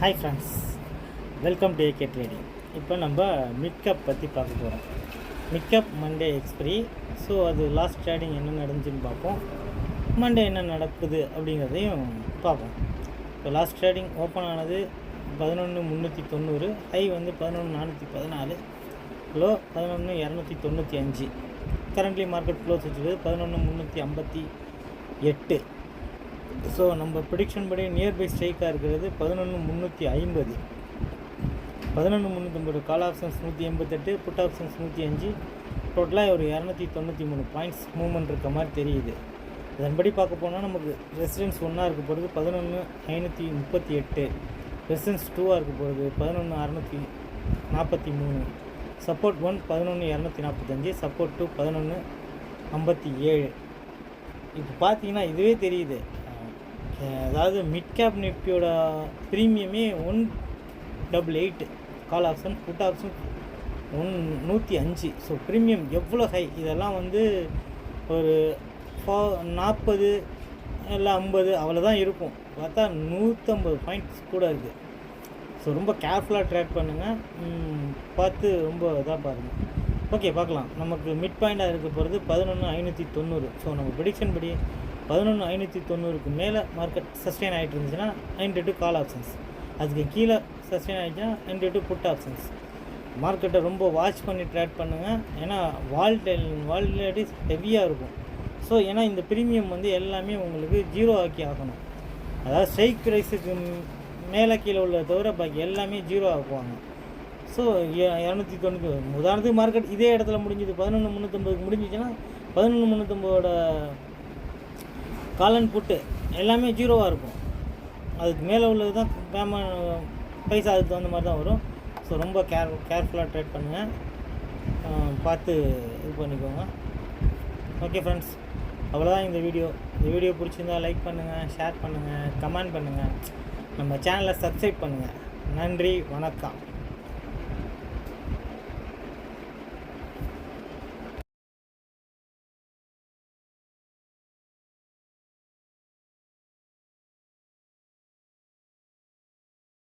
Hi friends welcome to AK trading இப்போ நம்ம midcap பற்றி பார்க்க போகிறோம் மிட்கப் மண்டே எக்ஸ்பிரி ஸோ அது லாஸ்ட் ட்ரேடிங் என்ன நடந்துச்சுன்னு பார்ப்போம். மண்டே என்ன நடக்குது அப்படிங்கிறதையும் பார்ப்போம். இப்போ லாஸ்ட் ட்ரேடிங் ஓப்பன் ஆனது பதினொன்று முந்நூற்றி தொண்ணூறு. ஹை வந்து பதினொன்று நானூற்றி பதினாலு. லோ பதினொன்று இரநூத்தி தொண்ணூற்றி அஞ்சு. கரண்ட்லி மார்க்கெட் க்ளோஸ் வச்சுருக்குது பதினொன்று முந்நூற்றி ஐம்பத்தி எட்டு. ஸோ நம்ம ப்ரிடிக்ஷன் படி நியர்பை ஸ்ட்ரைக்காக இருக்கிறது பதினொன்று முந்நூற்றி ஐம்பது. பதினொன்று முந்நூற்றம்பது கால் ஆப்ஷன்ஸ் நூற்றி எண்பத்தெட்டு புட் ஆப்ஷன்ஸ் நூற்றி அஞ்சு. டோட்டலாக ஒரு இரநூத்தி தொண்ணூற்றி மூணு பாயிண்ட்ஸ் மூவ்மெண்ட் இருக்க மாதிரி தெரியுது. அதன்படி பார்க்க போனால் நமக்கு ரெசிடென்ஸ் ஒன்றா இருக்க போகிறது பதினொன்று ஐநூற்றி முப்பத்தி எட்டு. ரெசிடென்ஸ் டூவாக இருக்க போகிறது பதினொன்று அறநூற்றி நாற்பத்தி மூணு. சப்போர்ட் ஒன் பதினொன்று இரநூத்தி நாற்பத்தஞ்சு சப்போர்ட் டூ பதினொன்று ஐம்பத்தி ஏழு. இப்போ பார்த்தீங்கன்னா இதுவே தெரியுது. அதாவது மிட் கேப் நிஃப்டியோட ப்ரீமியமே one double eight call option put option one நூற்றி அஞ்சு. ஸோ ப்ரீமியம் எவ்வளோ ஹை இதெல்லாம் வந்து ஒரு ஃபா நாற்பது இல்லை ஐம்பது அவ்வளோதான் இருக்கும். பார்த்தா நூற்றம்பது பாயிண்ட்ஸ் கூட இருக்குது ஸோ ரொம்ப கேர்ஃபுல்லாக ட்ராக் பண்ணுங்கள் பார்த்து ரொம்ப இதாக பாருங்கள் ஓகே பார்க்கலாம். நமக்கு மிட் பாயிண்டாக இருக்க போகிறது பதினொன்று ஐநூற்றி தொண்ணூறு. ஸோ நம்ம ப்ரிடிக்ஷன் படி பதினொன்று ஐநூற்றி தொண்ணூறுக்கு மேலே மார்க்கெட் சஸ்டெயின் ஆகிட்டு இருந்துச்சுன்னா நைன்டி டு கால் ஆப்ஷன்ஸ் அதுக்கு கீழே சஸ்டெயின் ஆகிடுச்சுன்னா நைன்டி டு புட் ஆப்ஷன்ஸ் மார்க்கெட்டை ரொம்ப வாட்ச் பண்ணி ட்ரேட் பண்ணுங்கள் ஏன்னா வால்டெல் வால்டலிட்டிஸ் ஹெவியாக இருக்கும். ஸோ ஏன்னா இந்த ப்ரீமியம் வந்து எல்லாமே உங்களுக்கு ஜீரோ ஆக்கி ஆகணும். அதாவது ஸ்ட்ரைக் ப்ரைஸுக்கு மேலே கீழே உள்ள தவிர பாக்கி எல்லாமே ஜீரோ ஆக்குவாங்க. ஸோ இரநூத்தி தொண்ணூற்றி உதாரணத்துக்கு மார்க்கெட் இதே இடத்துல முடிஞ்சது பதினொன்று முந்நூற்றம்பதுக்கு முடிஞ்சிச்சுன்னா பதினொன்று முந்நூற்றம்பதோட காலன் புட்டு எல்லாமே ஜீரோவாக இருக்கும். அதுக்கு மேலே உள்ளது தான் பேம பைசா அதுக்கு தகுந்த மாதிரி தான் வரும். ஸோ ரொம்ப கேர் கேர்ஃபுல்லாக ட்ரேட் பண்ணுங்கள் பார்த்து இது பண்ணிக்கோங்க. ஓகே ஃப்ரெண்ட்ஸ் அவ்வளோதான் இந்த வீடியோ இந்த வீடியோ பிடிச்சிருந்தா லைக் பண்ணுங்கள் ஷேர் பண்ணுங்கள் கமெண்ட் பண்ணுங்கள் நம்ம சேனலை சப்ஸ்கிரைப் பண்ணுங்கள் நன்றி வணக்கம்.